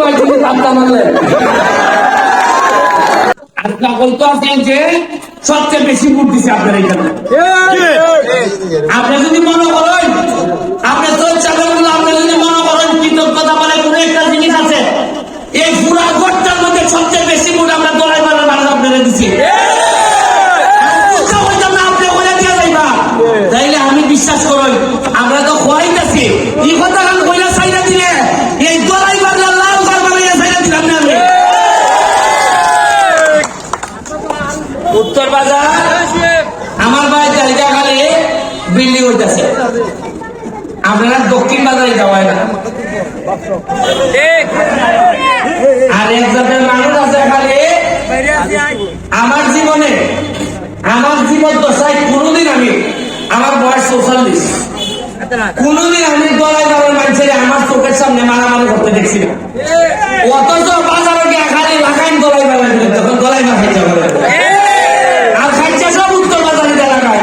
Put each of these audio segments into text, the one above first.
ভাই মারলেন। আছেন যে সবচেয়ে বেশি ভোট দিছে আপনার এখানে। আপনি যদি মনে করেন আপনি চোর চাকরগুলো উত্তর বাজার, আমার ভাই জায়গা খালি বিল্ডিং হইতেছে। আপনারা দক্ষিণ বাজারে যাওয়ায় না। আর এক জাতের মানুষ আছে খালি আমার জীবনে, আমার জীবন দশায় কোনোদিন আমি, আমার বয়স চৌচল্লিশ। কোনোদিন আমি গলায় গলায় মানুষের আমার চোখের সামনে মারামারি করতে দেখছি না। অথচ বাজারে গিয়ে খালি লাগাইন গলায় গলায় দিলে তখন গলায় না খাইতে হবে আর খাইছে সব উত্তর বাজারে এলাকায়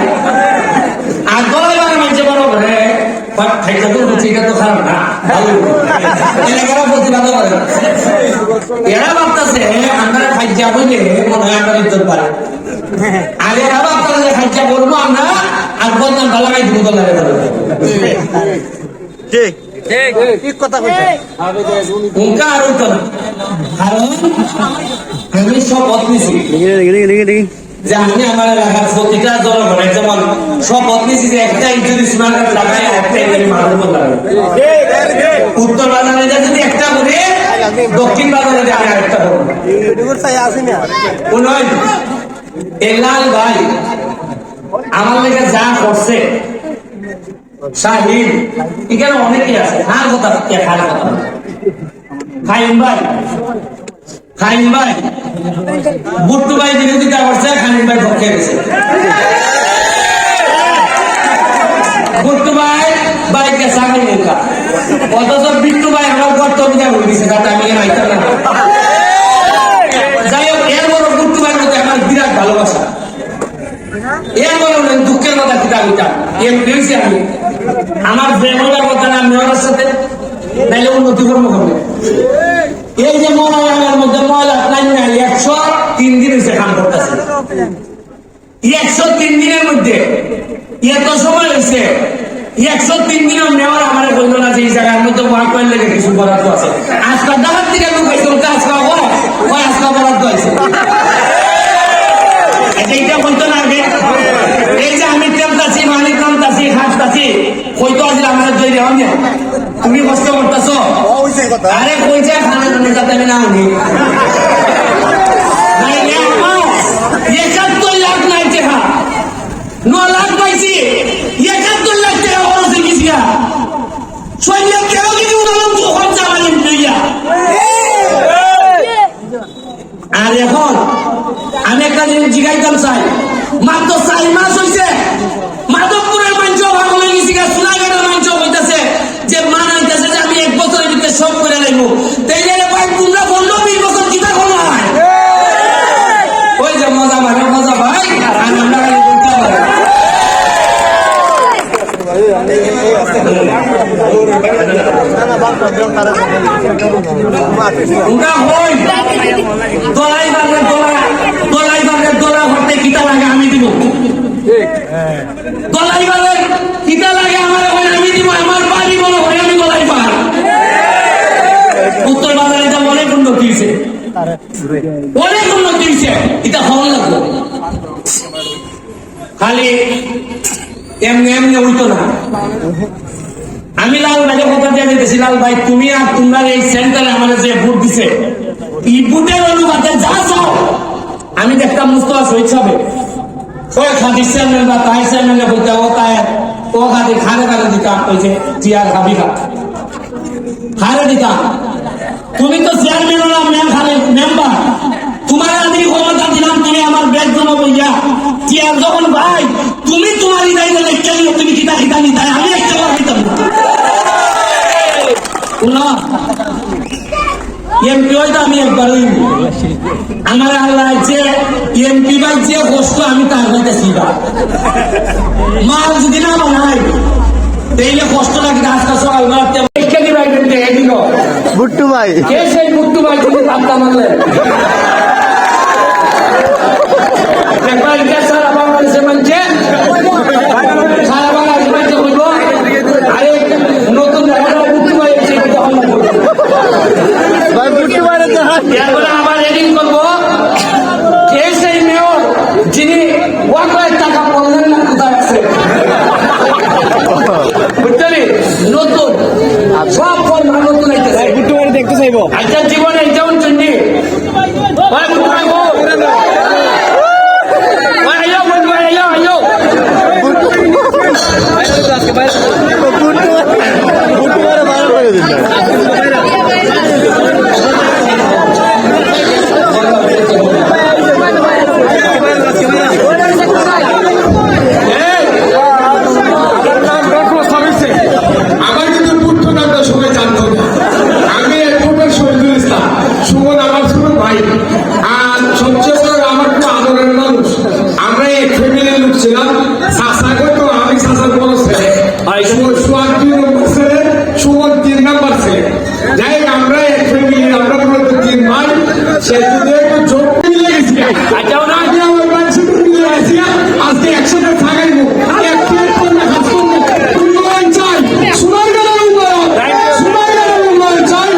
আর গলায় গলায় মানুষে বড় করে খাইতে তো এটা তো খারাপ না। ভালো। এলাকারা প্রতিবাদ করে এরা ভাবতেছে আমরা খাইজা বলে মনে হয় আমরা ইজ্জত পারে। আর এরা ভাবতেছে খাইজা বলব আমরা আর বদনাম ভালো গাই দিব দলের ঠিক। ঠিক কথা কইছে। উনকা আর হইতো কারণ আমি শপথ নিছি যে আমি আমার এলাকার প্রতিটা জনগণের যেমন শপথ নিছি যে একটা যদি সোনার কাছে লাগাই একটা আমি মারার উত্তর বাজারে যদি একটা করে, দক্ষিণ বাজারে যা আরেকটা করব ইউটিউবের চাই আসি না? উনয় এই লাল ভাই আমার লেগে যা করছে শাহিদ এখানে অনেকেই আছে, হার কথা হার কথা। খাইম ভাই খাইম ভাই। বুট্টু ভাই বিরোধিতা করছে খানিক ভাই পক্ষে গেছে। মুট্টু ভাই বাইকে চাকরি মুখা অথচ বিট্টু ভাই আমার কর্তব্য হয়ে গেছে যাতে আমি এখানে আইতাম না যাই হোক এর বড় বুট্টু ভাইয়ের মধ্যে আমার বিরাট ভালোবাসা এর বড় অনেক দুঃখের কথা কিতা কিতা এর পেয়েছি আমি আমার প্রেমটার কথা না মেয়রের সাথে নাইলে উন্নতি কর্ম করবে এই যে ময়লার মধ্যে ময়লা নাই নাই একশো তিন দিন হয়েছে কাম করতেছে। একশো তিন দিনের মধ্যে এত সময় হয়েছে একশো তিন দিনের মেয়র আমার বলল না যে এই জায়গার মধ্যে ওয়ার্ক করলে কিছু বরাদ্দ আছে। আজকাল ডাকাত থেকে লোক হয়েছে ওটা আজকাল হয় হয় আজকাল বরাদ্দ এইটা বলতো না আগে। এই যে আমি নামতাছি খাসতাছি হয়তো আজ আমার জয় দেওয়া তুমি কষ্ট করতেছো? আরে কইছে খানা খানে যাতে আমি না আনি নাইলে আমার একাত্তর লাখ নাই টাকা ন লাখ পাইছি একাত্তর লাখ টাকা খরচ হয়ে গেছি ছয় লাখ টাকা কিন্তু উনালাম তো খরচা মানে লইয়া আর এখন আমি একটা জিনিস জিগাইতাম চাই মাত্র চার মাস হয়েছে মাধবপুরের মাঞ্চ ভাগ হয়ে গেছি গা সোনাঘাটের মাঞ্চ হইতেছে যে মানাইতেছে যে আমি এক বছরের ভিতরে সব করে লাগবো তাই গেলে ভাই তোমরা বলল বিশ বছর কিতা করো না ওই যে মজা ভাই মজা ভাই আর আমরা খালি বলতে পারি। তোমরা হই দলাই বাগের দলা দলাই বাগের খালি এমনি এমনি হইতো না। আমি লাল ভাইকে কথা দিয়ে দিতেছি, লাল ভাই, তুমি আর তোমরা এই সেন্টারে আমার যে ভোট দিছে, এই ভোটের অনুপাতে যা চাও, আমি দেখতাম মুস্তফা শহীদ সাহেব খাদি চেয়ারম্যান বা তাই চেয়ারম্যানে বলতে, ও তাই ও খাদি খানে খানে দিতাম খাবি খা খারে দিতাম। তুমি তো চেয়ারম্যান না ম্যাম খানে মেম্বার তোমার আমি ক্ষমতা দিলাম, তুমি আমার ব্যাগ জমা বইয়া টিয়ার যখন ভাই, তুমি তুমি কিতা কিতা নিতা আমি একটা বার হইতাম না। শুনো এমপি হয়তো আমি একবারই আমার আল্লাহ যে এমপি বাই যে কষ্ট আমি তার হইতেছি মাল যদি না বানাই তাইলে কষ্ট লাগে সকাল বেলাতে দিল বুট্টু ভাই। কে সেই মুক্তু ভাই যিনি পাত্তা মারলেন একবার এটা সারা বাংলাদেশে মানছে সারা বাংলাদেশে মানছে বলব আরে নতুন দেখা মুক্তু ভাই এসে তখন ভাই বুট্টু ভাই এরপরে আবার রিডিং করব। কে সেই মেয়র যিনি ওয়াকয়ের টাকা বললেন না কোথায় আছে? নতুন। সব ফোন নতুন আইতেছে দেখতে চাইব। আচ্ছা জীবনে সোয়ার দুই নম্বর ছেলে সুমন তিন নম্বর ছেলে আমরা এক আমরা মূলত তিন সে একটু চোখ মিলে গেছি আচ্ছা ওনা আগে আমার বাচ্চা মিলে গেছি আজকে একসাথে থাকাইবো এক প্লেট করে খাস করব উন্নয়ন চাই সোনার গানের উন্নয়ন সোনার গানের উন্নয়ন চাই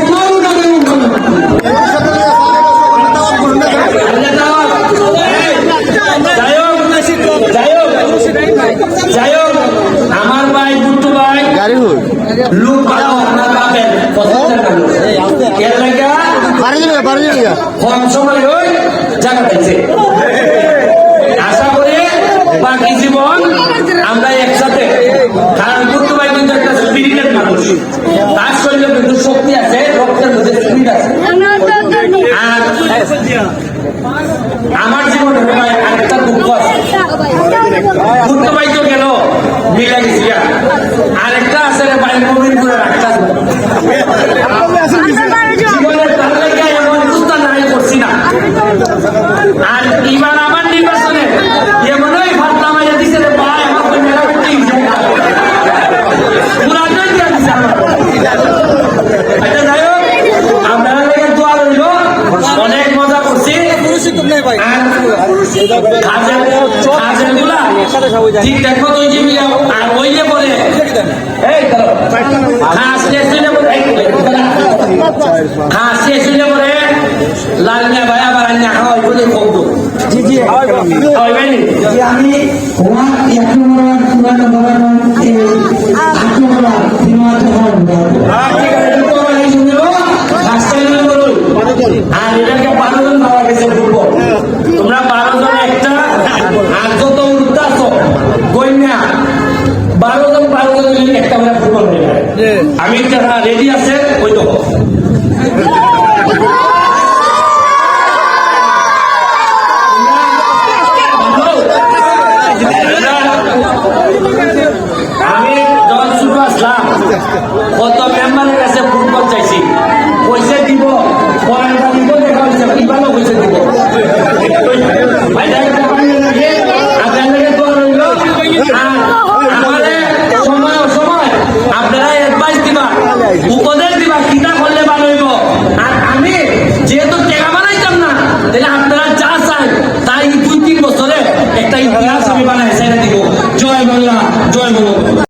সোনার গানের উন্নয়ন যাই হোক যাই হোক যাই হোক আমার ভাই বুট্টু ভাই গাড়ি হুর লোক ভালো আপনার পাবেন পছন্দের মানুষ এর লেগা বাড়ি যাবে বাড়ি যাবে। কম সময় হই জায়গা পাইছে। আশা করি বাকি জীবন আমরা একসাথে। কারণ কিন্তু একটা স্পিরিটের মানুষ। তার শরীরে কিন্তু শক্তি আছে রক্তের মধ্যে স্পিরিট আছে আর আমার জীবনে ভাই আরেকটা দুঃখ আছে বুট্টু ভাই তো গেল মিলা গেছি আরেকটা আছে রে ভাই নবীনপুরের একটা জীবনের তার লেগে এমন কুস্তা নাই করছি না আর এবার আমার নির্বাচনে এমনই ভাবনা মাইয়া দিছে রে ভাই আমার তো মেলা করতে পুরাটাই দিয়া দিছে আমার আচ্ছা যাই হোক আপনারা লেগে দোয়া রইল অনেক মজা করছি কাজের কাজের ঠিক দেখো তুই যে আর ওই যে বলে এই ঘাস শেষ হইলে বলে ঘাস শেষ হইলে বলে লাল মিয়া ভাই আবার আন্যা খাওয়াই বলে কমতো জি জি আমি ওয়ান এক নম্বর পুরান নম্বর আট নম্বর তিন নম্বর আর ঠিক আছে দুটো আমার এই শুনলো ঘাসটা নিয়ে বলুন আর এটাকে বারো জন পাওয়া গেছে ফুটবল তোমরা বারো জন একটা আর যত আসো গইনা বারো জন বারো জন মিলে একটা করে ফুটবল আমি যারা রেডি আছে ওই তো।